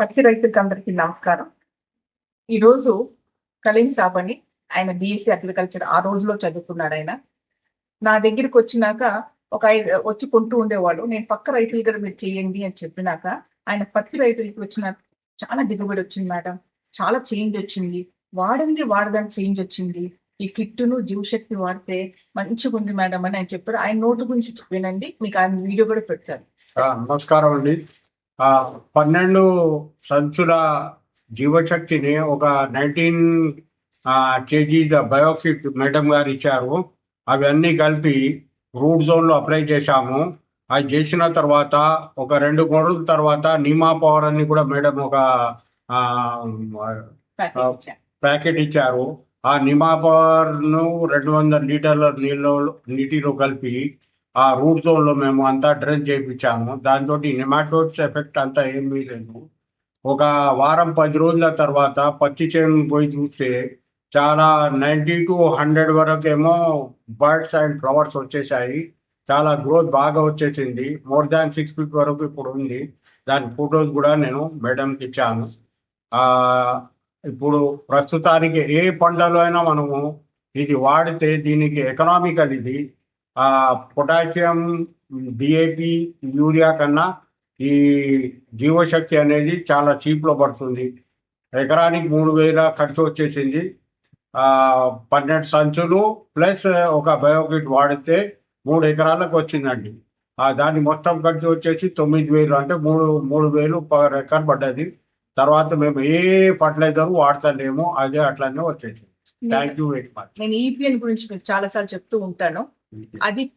పత్తి రైతులకి అందరికీ నమస్కారం. ఈరోజు కలీం సాబ్ అని ఆయన బీఎస్సీ అగ్రికల్చర్ ఆ రోజులో చదువుకున్నాడు ఆయన. నా దగ్గరికి వచ్చినాక ఒక ఐదు వచ్చి కొంటూ ఉండేవాడు నేను పక్క రైతుల దగ్గర మీరు చేయండి అని చెప్పినాక ఆయన పత్తి రైతులకి వచ్చిన చాలా దిగుబడి వచ్చింది మేడం. చాలా చేంజ్ వచ్చింది. వాడింది వాడదాని చేంజ్ వచ్చింది. ఈ కిట్టును జీవశక్తి వాడితే మంచిగా ఉంది మేడం అని ఆయన చెప్పారు. ఆయన నోటు గురించి వినండి మీకు ఆయన వీడియో కూడా పెడతారు నమస్కారం అండి. ఆ, పన్నెండు సంచుల జీవశక్తిని ఒక నైన్టీన్ కేజీ బయోకిట్ మేడం గారు ఇచ్చారు. అవన్నీ కలిపి రూట్ జోన్లో అప్లై చేశాము. అది చేసిన తర్వాత ఒక రెండు రోజుల తర్వాత నీమా పవర్ అని కూడా మేడం ఒక ప్యాకెట్ ఇచ్చారు. ఆ నిమా పవర్ను రెండు వందల లీటర్ల నీళ్ళు నీటిలో కలిపి ఆ రూట్ జోన్లో మేము అంతా డ్రెన్ చేయించాము. దాంతో నిమాటోడ్స్ ఎఫెక్ట్ అంతా ఏమీ లేదు. ఒక వారం పది రోజుల తర్వాత పచ్చి చేను పోయి చూస్తే చాలా నైంటీ టు హండ్రెడ్ వరకు ఏమో బర్డ్స్ అండ్ ఫ్లవర్స్ వచ్చేసాయి చాలా గ్రోత్ బాగా వచ్చేసింది. మోర్ దాన్ సిక్స్ ఫీట్ వరకు ఇప్పుడు ఉంది. దాని ఫొటోస్ కూడా నేను మేడంకి ఇచ్చాను. ఇప్పుడు ప్రస్తుతానికి ఏ పంటలో అయినా మనము ఇది వాడితే దీనికి ఎకనామికల్ ఇది. పొటాషియం డిఏపి యూరియా కన్నా ఈ జీవశక్తి అనేది చాలా చీప్లో పడుతుంది. ఎకరానికి మూడు వేల ఖర్చు వచ్చేసింది. ఆ పన్నెండు సంచులు ప్లస్ ఒక బయోకిట్ వాడితే మూడు ఎకరాలకు వచ్చిందండి. ఆ దాని మొత్తం ఖర్చు వచ్చేసి తొమ్మిది వేలు అంటే మూడు మూడు వేలు పర్ ఎకర్ పడ్డది. తర్వాత మేము ఏ ఫర్టిలైజర్ వాడతలేము అదే అట్లానే వచ్చేసింది. థ్యాంక్ యూ వెరీ మచ్ నేను ఈపిఎన్ గురించి చాలా సార్లు చెప్తూ ఉంటాను. అది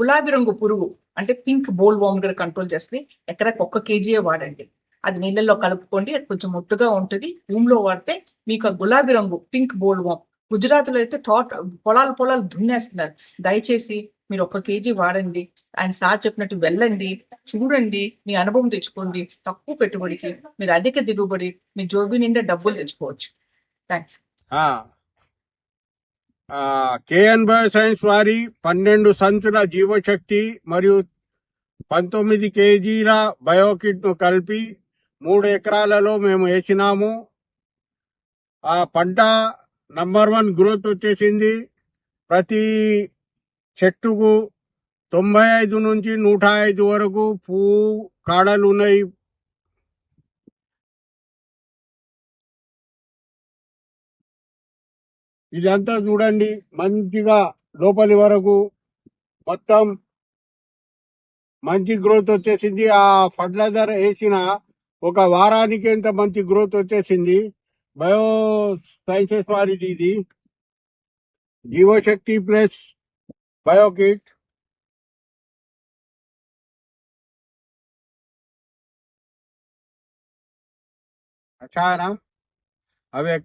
గులాబీ రంగు పురుగు అంటే పింక్ బోల్ వామ్ కంట్రోల్ చేస్తుంది. ఎకరాకి ఒక్క కేజీయే వాడండి. అది నీళ్ళల్లో కలుపుకోండి అది కొంచెం ముద్దగా ఉంటుంది. భూమిలో వాడితే మీకు ఆ గులాబీ రంగు పింక్ బోల్ వామ్ గుజరాత్లో అయితే తోట పొలాలు పొలాలు దున్నేస్తున్నారు. దయచేసి మీరు ఒక్క కేజీ వాడండి. ఆయన సార్ చెప్పినట్టు వెళ్ళండి చూడండి మీ అనుభవం తెచ్చుకోండి. తక్కువ పెట్టుబడికి మీరు అధిక దిగుబడి మీ జోబీ నిండా డబ్బులు తెచ్చుకోవచ్చు. థ్యాంక్స్ కేఎన్ బయో సైన్స్ వారి పన్నెండు సంచుల జీవశక్తి మరియు పంతొమ్మిది కేజీల బయోకిట్ను కలిపి మూడు ఎకరాలలో మేము వేసినాము. ఆ పంట నంబర్ వన్ గ్రోత్ వచ్చేసింది. ప్రతి చెట్టుకు తొంభై ఐదు నుంచి నూట ఐదు వరకు పువ్వు కాడలు ఉన్నాయి. ఇదంతా చూడండి మంచిగా లోపలి వరకు మొత్తం మంచి గ్రోత్ వచ్చేసింది ఆ ఫర్టిలైజర్ వేసిన ఒక వారానికి ఎంత మంచి గ్రోత్ వచ్చేసింది బయో సైన్సెస్ వారిది ఇది జీవశక్తి ప్లస్ బయోకిట్ अच्छा है ना अब एक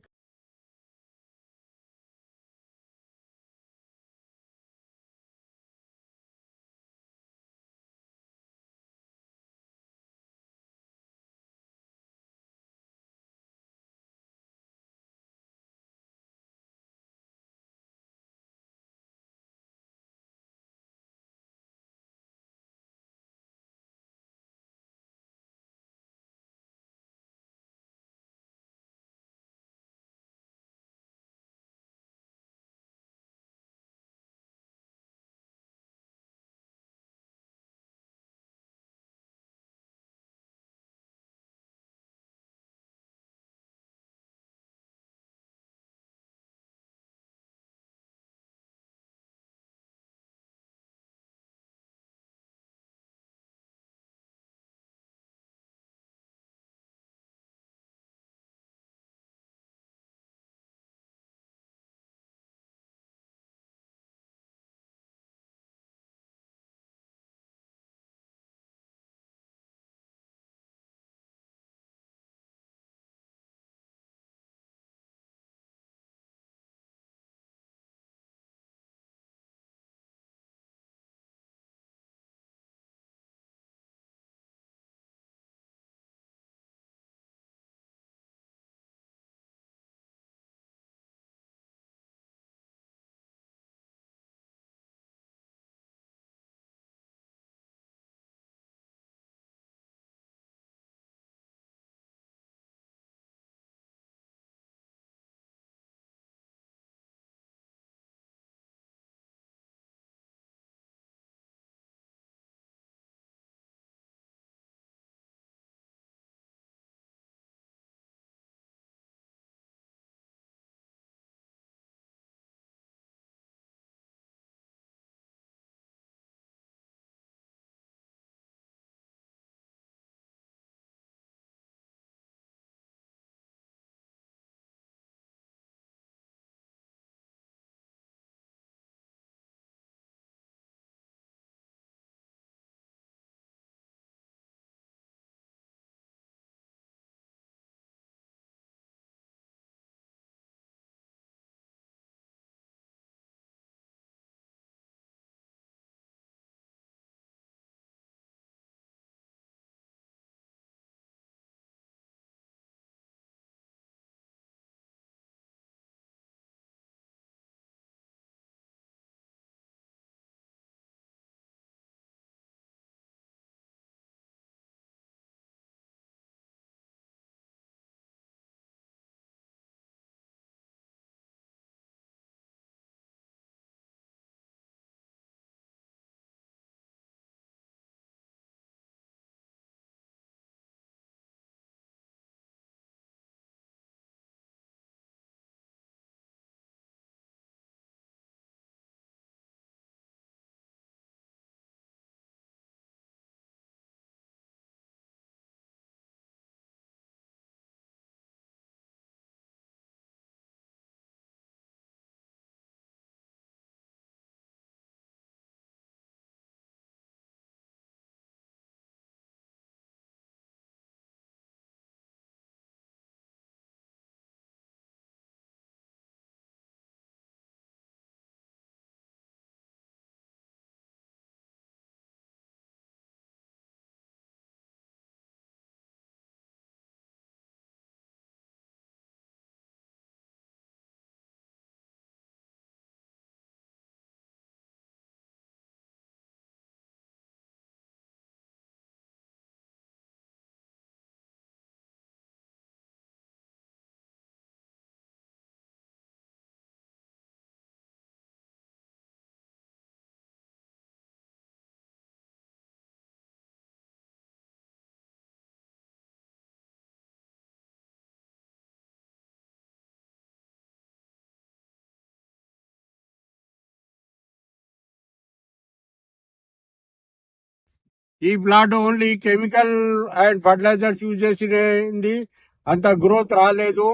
ఈ plot only chemical and fertilisers use చేసింది అంత గ్రోత్ రాలేదు.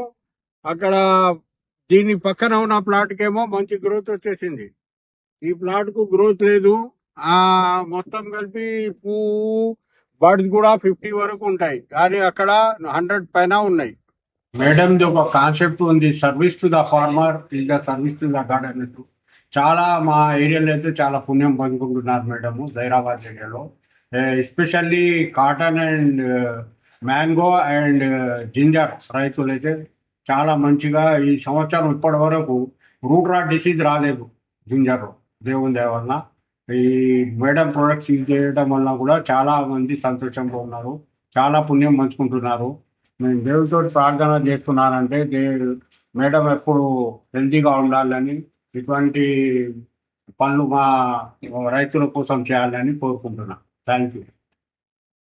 అక్కడ దీని పక్కన ఉన్న ప్లాట్కేమో మంచి గ్రోత్ వచ్చేసింది. ఈ ప్లాట్కు గ్రోత్ లేదు. ఆ మొత్తం కలిపి పువ్వు బర్డ్స్ కూడా ఫిఫ్టీ వరకు ఉంటాయి. కానీ అక్కడ హండ్రెడ్ పైన ఉన్నాయి. మేడంది ఒక కాన్సెప్ట్ ఉంది. Service to the farmer is the service to the garden అన్నట్టు. చాలా మా ఏరియాలో అయితే చాలా పుణ్యం పొందుకుంటున్నారు మేడం జైరాబాద్ ఏరియాలో. Especially cotton and mango and ginger రైతులైతే చాలా మంచిగా ఈ సంవత్సరం ఇప్పటి వరకు రూట్ రాట్ డిసీజ్ రాలేదు జింజర్ దేవుని దయ వల్ల ఈ మేడం ప్రొడక్ట్స్ యూజ్ చేయడం వల్ల కూడా చాలా మంది సంతోషంగా ఉన్నారు చాలా పుణ్యం పంచుకుంటున్నారు. నేను దేవుడితో ప్రార్థన చేస్తున్నానంటే దే మేడం ఎప్పుడు హెల్తీగా ఉండాలని ఇటువంటి పనులు మా రైతుల కోసం చేయాలని కోరుకుంటున్నాను థ్యాంక్ యూ